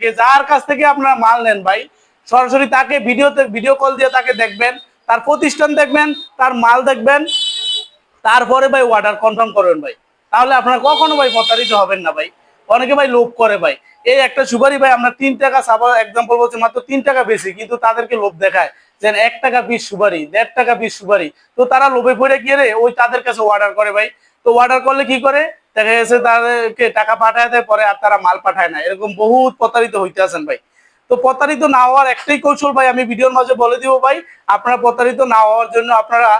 যে যার কাছ থেকে আপনারা মাল নেন ভাই, সরাসরি তাকে ভিডিওতে ভিডিও কল দিয়ে তাকে দেখবেন, তার প্রতিষ্ঠান দেখবেন, তার মাল দেখবেন, তারপরে ভাই অর্ডার কনফার্ম করবেন ভাই। তাহলে আপনারা কখনো ভাই প্রতারিত হবেন না ভাই। অনেকে ভাই লোভ করে ভাই। এই একটা সুপারি ভাই, আমরা তিন টাকা সাপোজ এক্সাম্পল বলছি মাত্র তিন টাকা বেশি, কিন্তু তাদেরকে লোভ দেখায়। যে এক টাকা পিস সুপারি, দেড় টাকা পিস সুপারি। তো তারা লোভে পড়ে গিয়ে রে, ওই তাদের কাছে অর্ডার করে ভাই। তো অর্ডার করলে কি করে? দেখা গেছে তাদেরকে টাকা পাঠায় দেয়, পরে আর তারা মাল পাঠায় না। এরকম বহুত প্রতারিত হইতে আছেন ভাই। তো প্রতারিত না হওয়ার একটাই কৌশল ভাই, আমি ভিডিওর মাঝে বলে দিব ভাই, আপনারা প্রতারিত না হওয়ার জন্য আপনারা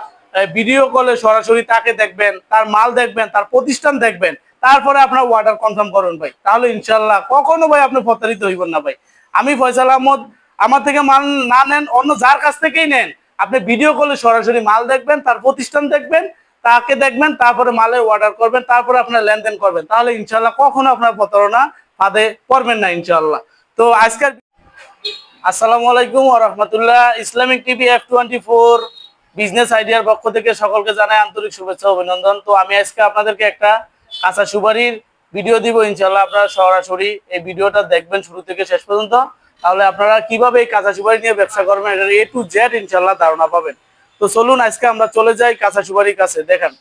ভিডিও কলে সরাসরি তাকে দেখবেন, তার মাল দেখবেন, তার প্রতিষ্ঠান দেখবেন, তারপরে আপনার অর্ডার কনফার্ম করুন ভাই। তাহলে ইনশাল্লাহ কখনো ভাই আপনি প্রতারিত হইবেন না ভাই। আমি ফয়সাল আহমদ, আমার থেকে মাল না নেন, অন্য যার কাছ থেকেই নেন, আপনি ভিডিও কলে সরাসরি মাল দেখবেন, তার প্রতিষ্ঠান দেখবেন তাকে দেখবেন, তারপরে মালের অর্ডার করবেন, তারপরে আপনার লেনদেন করবেন। তাহলে ইনশাল্লাহ কখনো আপনার প্রতারণা ফাঁদে পড়বেন না ইনশাল্লাহ তো আজকের আসসালামু আলাইকুম রহমতুল্লাহ। Islamic TV F twenty four business আইডিয়ার পক্ষ থেকে সকলকে জানাই আন্তরিক শুভেচ্ছা অভিনন্দন। তো আমি আজকে আপনাদেরকে একটা কাঁচা সুপারির ভিডিও দিব। ইনশাল্লাহ আপনারা সরাসরি এই ভিডিওটা দেখবেন শুরু থেকে শেষ পর্যন্ত। তাহলে আপনারা কীভাবে এই কাঁচা সুপারি নিয়ে ব্যবসা করবেন এটার এ টু জেড ইনশাল্লাহ ধারণা পাবেন। তো চলুন আজকে আমরা চলে যাই কাঁচা সুপারির কাছে, দেখেন।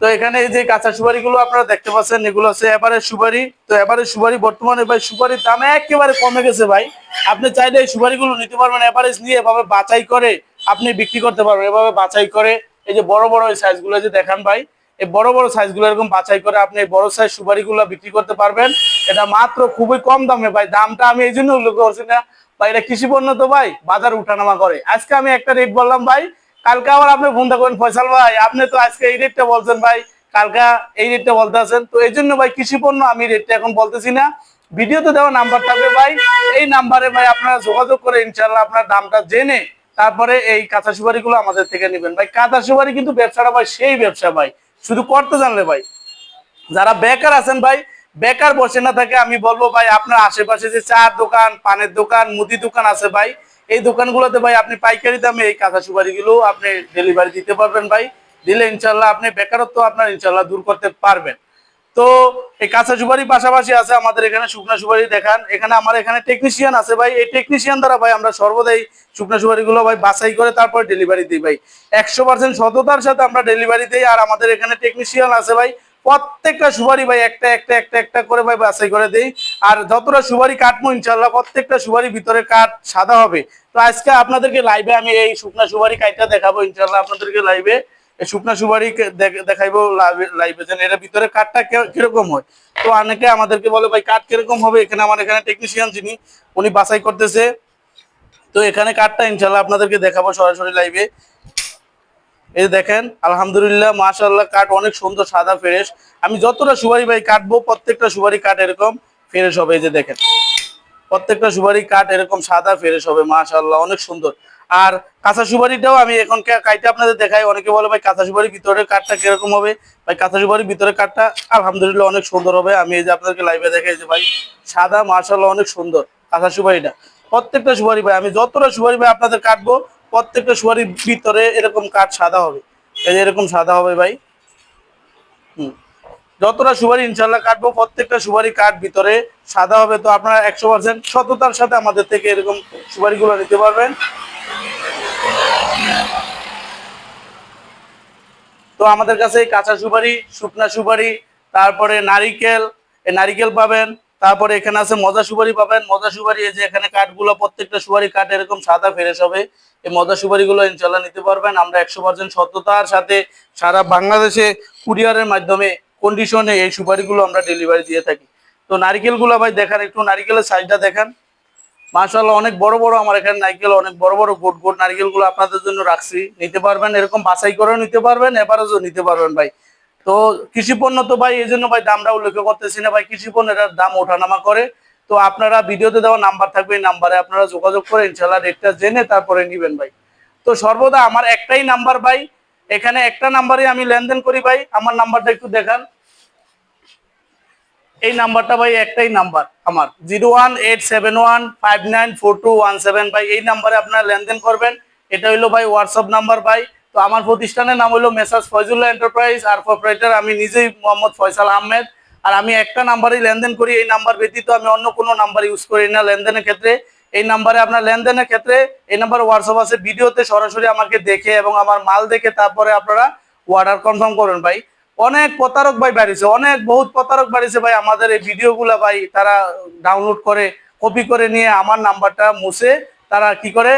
তো এখানে এই যে কাঁচা সুপারি গুলো আপনারা দেখতে পাচ্ছেন, এগুলো হচ্ছে এবারে সুপারি। তো এবারে সুপারি বর্তমানে ভাই, সুপারির দাম একেবারে কমে গেছে ভাই। আপনি চাইলে এই সুপারি গুলো নিতে পারবেন, এভারেজ নিয়ে এভাবে বাছাই করে আপনি বিক্রি করতে পারবেন, এভাবে বাছাই করে। এই যে বড় বড় সাইজগুলো যে দেখান ভাই, এই বড় বড় সাইজগুলো এরকম বাছাই করে আপনি বড় সাইজ সুপারি গুলো বিক্রি করতে পারবেন। এটা মাত্র খুবই কম দামে ভাই, দামটা আমি এই জন্য উল্লেখ করছি না। ভাই, এটা কৃষি পণ্য তো ভাই, বাজার উঠানামা করে। আজকে আমি একটা রেট বললাম ভাই, কালকে আবার আপনি ফোন করবেন, ফয়সাল ভাই, আপনি তো আজকে এই রেটটা বলছেন ভাই, কালকা এই রেটটা বলতে আছেন। তো এই জন্য ভাই, কৃষি পণ্য আমি রেটটা এখন বলতেছি না। ভিডিওতে দেওয়া নাম্বার থাকবে ভাই, এই নাম্বারে ভাই আপনারা যোগাযোগ করে ইনশাল্লাহ আপনার দামটা জেনে তারপরে এই কাঁচা সুপারি গুলো আমাদের থেকে নেবেন। ভাই, কাঁচা সুপারি কিন্তু ব্যবসাটা ভাই, সেই ব্যবসা ভাই, শুধু করতে জানলে ভাই। যারা বেকার আছেন ভাই বেকার বসে না থাকে, আমি বলব ভাই, আপনার আশেপাশে যে চার দোকান, পানের দোকান, মুদি দোকান আছে ভাই, এই দোকানগুলোতে ভাই আপনি পাইকারি দামে এই কাঁচা সুপারি গুলো আপনি ডেলিভারি দিতে পারবেন ভাই। দিলে ইনশাল্লাহ আপনি বেকারত্ব আপনার ইনশাল্লাহ দূর করতে পারবেন। তো এই কাঁচা সুপারি পাশাপাশি আছে আমাদের এখানে শুকনা সুপারি দেখান। এখানে আমার এখানে টেকনিশিয়ান আছে ভাই। এই টেকনিশিয়ান দ্বারা ভাই আমরা সর্বদাই শুকনা সুপারি গুলো ভাই বাছাই করে তারপর ডেলিভারি দিই ভাই। একশো পার্সেন্ট সততার সাথে আমরা ডেলিভারি দিই। আর আমাদের এখানে টেকনিশিয়ান আছে ভাই। প্রত্যেকটা সুপারি ভাই, একটা একটা একটা একটা করে ভাই বাছাই করে দেই। আর যতটা সুপারি কাটবো ইনশাল্লাহ প্রত্যেকটা সুপারি ভিতরে কাঠ সাদা হবে। তো আজকে আপনাদেরকে লাইভে আমি এই শুকনা সুপারি কাইটা দেখাবো ইনশাল্লাহ আপনাদেরকে লাইভে শুকনা সুপারি দেখাইবো লাইভে যেন এর ভিতরে কাঠটা কীরকম হয়। তো অনেকে আমাদেরকে বলে, ভাই, কাঠ কীরকম হবে? এখানে আমার এখানে টেকনিশিয়ান যিনি, উনি বাছাই করতেছে। তো এখানে কাঠটা ইনশাল্লাহ আপনাদেরকে দেখাবো সরাসরি লাইভে এই যে দেখেন, আলহামদুলিল্লাহ, মাশাআল্লাহ, কাঠ অনেক সুন্দর সাদা ফ্রেশ। আমি যতটা সুপারি ভাই কাটবো, প্রত্যেকটা সুপারি কাঠ এরকম ফ্রেশ হবে, এই যে দেখেন। প্রত্যেকটা সুপারি কাঠ এরকম সাদা ফ্রেশ হবে, মাশাআল্লাহ, অনেক সুন্দর। আর কাঁচা সুপারিটাও আমি এখন কা- কাইটা আপনাদের দেখাই। অনেকে বলে, ভাই, কাঁচা সুপারির ভিতরে কাঠটা কীরকম হবে? ভাই, কাঁচা সুপারির ভিতরে কাঠটা আলহামদুলিল্লাহ অনেক সুন্দর হবে। আমি এই যে আপনাদেরকে লাইভে দেখাই যে, ভাই, সাদা, মাশাআল্লাহ, অনেক সুন্দর কাঁচা সুপারিটা। প্রত্যেকটা সুপারি ভাই, আমি যতটা সুপারি ভাই আপনাদের কাটবো প্রত্যেকটা সুপারির ভিতরে এরকম কাঠ সাদা হবে। এই যে এরকম সাদা হবে ভাই। হুম। যতটা সুপারি ইনশাল্লাহ কাটবো, প্রত্যেকটা সুপারি কাঠ ভিতরে সাদা হবে। তো আপনারা একশো পার্সেন্ট সততার সাথে আমাদের থেকে এরকম সুপারিগুলো নিতে পারবেন। তো আমাদের কাছে কাঁচা সুপারি, শুকনা সুপারি, তারপরে নারিকেল নারিকেল পাবেন। তারপরে এখানে আছে মজা সুপারি পাবেন। মজা সুপারি, এই যে এখানে কাঠগুলো, প্রত্যেকটা সুপারি কাঠ এরকম সাদা ফ্রেশ হবে। এই মজা সুপারিগুলো ইনশাল্লাহ নিতে পারবেন। আমরা একশো পার্সেন্ট সত্যতার সাথে সারা বাংলাদেশে কুরিয়ারের মাধ্যমে কন্ডিশনে এই সুপারিগুলো আমরা ডেলিভারি দিয়ে থাকি। তো নারিকেলগুলো ভাই দেখান একটু, নারিকেলের সাইজটা দেখান। মাশাআল্লাহ অনেক বড় বড় আমার এখানে নারকেল, অনেক বড় বড় গোট গোট নারকেলগুলো আপনাদের জন্য রাখছি। নিতে পারবেন, এরকম বাছাই করেও নিতে পারবেন এবারও নিতে পারবেন ভাই। তো কৃষি পণ্য তো ভাই, এই জন্য ভাই দামটা উল্লেখ করতেছি না ভাই, কৃষি পণ্যের দাম ওঠানামা করে। তো আপনারা ভিডিওতে দেওয়া নাম্বার থাকবে, এই নাম্বারে আপনারা যোগাযোগ করে ইনশাল্লাহ রেটটা জেনে তারপরে নিবেন ভাই। তো সর্বদা আমার একটাই নাম্বার ভাই, এখানে একটা নাম্বারে আমি লেনদেন করি ভাই, আমার নাম্বারটা একটু দেখান। এই নাম্বারটা ভাই একটাই নাম্বার আমার, zero one eight seven one five nine four two one seven ভাই, এই নাম্বারে আপনারা লেনদেন করবেন। এটা হইল ভাই হোয়াটসঅ্যাপ নাম্বার ভাই তো আমার প্রতিষ্ঠানের নাম হলো মেসাজ ফয়জুল্লাহ এন্টারপ্রাইজ আর প্রপারেটর আমি নিজেই মোহাম্মদ ফয়সাল আহমেদ। আর আমি একটা নাম্বারই লেনদেন করি, এই নাম্বার ব্যতীত আমি অন্য কোনো নাম্বার ইউজ করি না লেনদেনের ক্ষেত্রে। এই নাম্বারে আপনার লেনদেনের ক্ষেত্রে এই নাম্বার হোয়াটসঅ্যাপ আছে, ভিডিওতে সরাসরি আমাকে দেখে এবং আমার মাল দেখে তারপরে আপনারা অর্ডার কনফার্ম করবেন ভাই। অনেক প্রতারক ভাই বাড়িছে, অনেক, বহুত প্রতারক বাড়িছে ভাই আমাদের এই ভিডিওগুলা ভাই তারা ডাউনলোড করে কপি করে নিয়ে আমার নাম্বারটা মুছে তারা কি করে?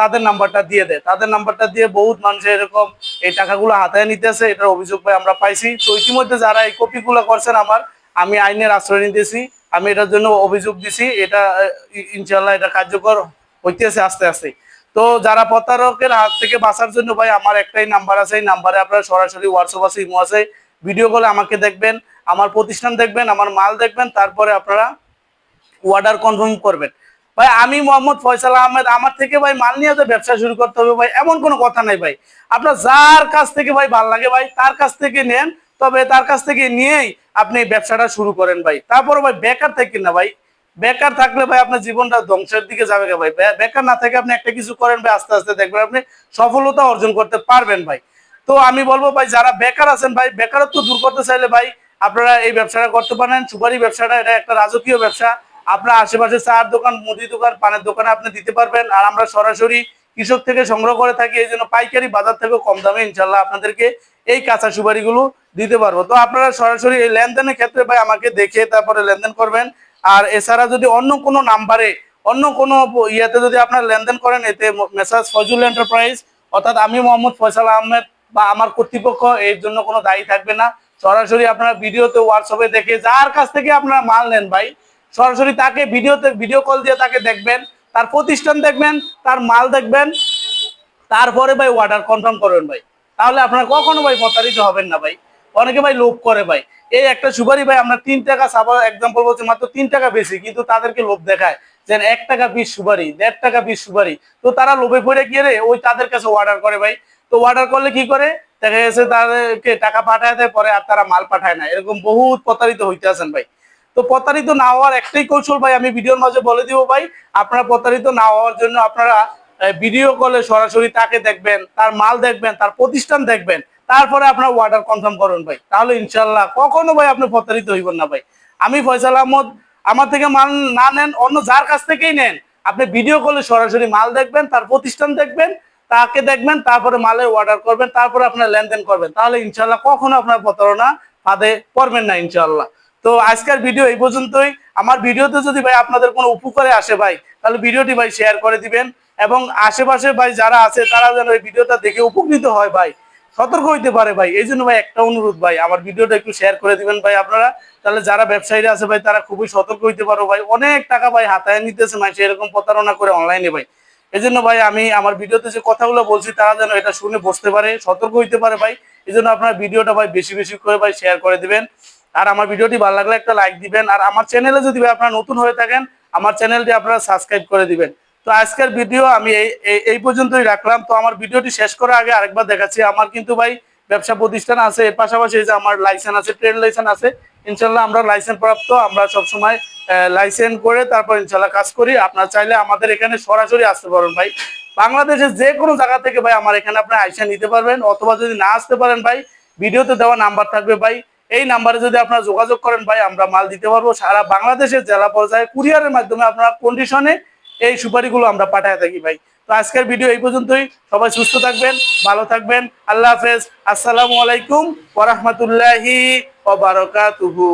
তাদের নাম্বারটা দিয়ে দেয়। তাদের নাম্বারটা দিয়ে বহুত মানুষ এরকম এই টাকাগুলো হাতায় নিতেছে, এটার অভিযোগ ভাই আমরা পাইছি। তো ইতিমধ্যে যারা এই কপিগুলো করছেন আমার, আমি আইনের আশ্রয় নিতেছি। আমি এটার জন্য অভিযোগ দিছি। এটা ইনশাল্লাহ এটা কার্যকর হইতেছে আস্তে আস্তে। তো যারা প্রতারকের হাত থেকে বাঁচার জন্য ভাই, আমার একটাই নাম্বার আছে। এই নাম্বারে আপনারা সরাসরি হোয়াটসঅ্যাপ আছে ইমো আছে। ভিডিও কলে আমাকে দেখবেন, আমার প্রতিষ্ঠান দেখবেন, আমার মাল দেখবেন, তারপরে আপনারা অর্ডার কনফার্ম করবেন। ভাই, আমি মোহাম্মদ ফয়সাল আহমেদ, আমার থেকে ভাই মাল নিয়ে ব্যবসা শুরু করতে হবে ভাই, এমন কোনো কথা নাই ভাই। আপনার যার কাছ থেকে ভাই ভালো লাগে ভাই, তার কাছ থেকে নেন, তবে তার কাছ থেকে নিয়েই আপনি ব্যবসাটা শুরু করেন ভাই। তারপরে ভাই বেকার থেকে না ভাই। বেকার থাকলে ভাই আপনার জীবনটা ধ্বংসের দিকে যাবে ভাই। বেকার না থেকে আপনি একটা কিছু করেন ভাই, আস্তে আস্তে দেখবেন আপনি সফলতা অর্জন করতে পারবেন ভাই। তো আমি বলব ভাই, যারা বেকার আছেন ভাই, বেকারত্ব দূর করতে চাইলে ভাই, আপনারা এই ব্যবসাটা করতে পারেন। সুপারি ব্যবসাটা, এটা একটা রাজকীয় ব্যবসা। আপনার আশেপাশে চার দোকান, মুদি দোকান, পানের দোকানে আপনি দিতে পারবেন। আর আমরা সরাসরি কৃষক থেকে সংগ্রহ করে থাকি, এই জন্য পাইকারি বাজার থেকে কম দামে ইনশাল্লাহ আপনাদেরকে এই কাঁচা সুপারিগুলো দিতে পারব। তো আপনারা সরাসরি এই লেনদেনের ক্ষেত্রে ভাই আমাকে দেখে তারপরে লেনদেন করবেন। আর এছাড়া যদি অন্য কোনো নাম্বারে, অন্য কোনো ইয়াতে যদি আপনারা লেনদেন করেন, এতে মেসাজ ফজুল এন্টারপ্রাইজ, অর্থাৎ আমি মোহাম্মদ ফয়সাল আহমেদ বা আমার কর্তৃপক্ষ, এর জন্য কোনো দায়ী থাকবে না। সরাসরি আপনারা ভিডিওতে হোয়াটসঅ্যাপে দেখে, যার কাছ থেকে আপনারা মাল নেন ভাই সরাসরি তাকে ভিডিওতে ভিডিও কল দিয়ে তাকে দেখবেন, তার প্রতিষ্ঠান দেখবেন, তার মাল দেখবেন, তারপরে ভাই অর্ডার কনফার্ম করবেন ভাই। তাহলে আপনারা কখনো ভাই প্রতারিত হবেন না ভাই। অনেকে ভাই লোভ করে ভাই। এই একটা সুপারি ভাই, আমরা তিন টাকা সাপোজ এক্সাম্পল বলছি, মাত্র তিন টাকা বেশি, কিন্তু তাদেরকে লোভ দেখায় যে এক টাকা পিস সুপারি, দেড় টাকা পিস সুপারি। তো তারা লোভে পড়ে গিয়ে রে, ওই তাদের কাছে অর্ডার করে ভাই। তো অর্ডার করলে কি করে? দেখা গেছে তাদেরকে টাকা পাঠায় দেয়, পরে আর তারা মাল পাঠায় না। এরকম বহুত প্রতারিত হইতে আছেন ভাই। তো প্রতারিত না হওয়ার একটাই কৌশল ভাই, আমি ভিডিওর মাঝে বলে দিব ভাই, আপনারা প্রতারিত না হওয়ার জন্য আপনারা ভিডিও কলে সরাসরি তাকে দেখবেন, তার মাল দেখবেন, তার প্রতিষ্ঠান দেখবেন, তারপরে আপনার অর্ডার কনফার্ম করুন ভাই। তাহলে ইনশাল্লাহ কখনো ভাই আপনি প্রতারিত হইবেন না ভাই। আমি ফয়সাল আহমদ, আমার থেকে মাল না নেন, অন্য যার কাছ থেকেই নেন, আপনি ভিডিও কলে সরাসরি মাল দেখবেন, তার প্রতিষ্ঠান দেখবেন, তাকে দেখবেন, তারপরে মালের অর্ডার করবেন, তারপরে আপনার লেনদেন করবেন। তাহলে ইনশাল্লাহ কখনো আপনার প্রতারণা ফাঁদে পড়বেন না ইনশাল্লাহ তো আজকের ভিডিও এই পর্যন্তই। আমার ভিডিওতে যদি ভাই আপনাদের কোনো উপকারে আসে ভাই, তাহলে ভিডিওটি ভাই শেয়ার করে দিবেন এবং আশেপাশে ভাই যারা আছে, তারা যেন এই ভিডিওটা দেখে উপকৃত হয় ভাই। সতর্ক হইতে পারে ভাই। এই জন্য ভাই একটা অনুরোধ ভাই, আমার ভিডিওটা একটু শেয়ার করে দিবেন ভাই আপনারা। তাহলে যারা ব্যবসায়ীরা আছে ভাই, তারা খুবই সতর্ক হইতে পারো ভাই। অনেক টাকা ভাই হাতায় নিতেছে মাসে এরকম প্রতারণা করে অনলাইনে ভাই। এই জন্য ভাই আমি আমার ভিডিওতে যে কথাগুলো বলছি, তারা যেন এটা শুনে বসতে পারে, সতর্ক হইতে পারে ভাই। এই জন্য আপনার ভিডিওটা ভাই বেশি বেশি করে ভাই শেয়ার করে দিবেন। আর আমার ভিডিওটি ভালো লাগলে একটা লাইক দিবেন। আর আমার চ্যানেলে যদি আপনারা নতুন হয়ে থাকেন, আমার চ্যানেলটি আপনারা সাবস্ক্রাইব করে দিবেন। তো আজকের ভিডিও আমি এই, এই- পর্যন্তই রাখলাম। তো আমার ভিডিওটি শেষ করার আগে আরেকবার দেখাচ্ছি। আমার কিন্তু ভাই ব্যবসা প্রতিষ্ঠান আছে, এর পাশাপাশি যে আমার লাইসেন্স আছে ট্রেড লাইসেন্স আছে। ইনশাল্লাহ আমরা লাইসেন্স প্রাপ্ত, আমরা সবসময় লাইসেন্স করে তারপর ইনশাল্লাহ কাজ করি। আপনারা চাইলে আমাদের এখানে সরাসরি আসতে পারেন ভাই। বাংলাদেশের যে কোনো জায়গা থেকে ভাই আমার এখানে আপনি আইসা নিতে পারবেন। অথবা যদি না আসতে পারেন ভাই, ভিডিওতে দেওয়া নাম্বার থাকবে ভাই। এই নাম্বারে যদি আপনারা যোগাযোগ করেন ভাই, আমরা মাল দিতে পারব। সারা বাংলাদেশের জেলা পর্যায়ে কুরিয়ারের মাধ্যমে আপনারা কন্ডিশনে এই সুপারিগুলো আমরা পাঠায় থাকি ভাই। তো আজকের ভিডিও এই পর্যন্তই। সবাই সুস্থ থাকবেন, ভালো থাকবেন। আল্লাহ হাফেজ। আসসালামু আলাইকুম ওরহমতুল্লাহি ওবারকাতুহু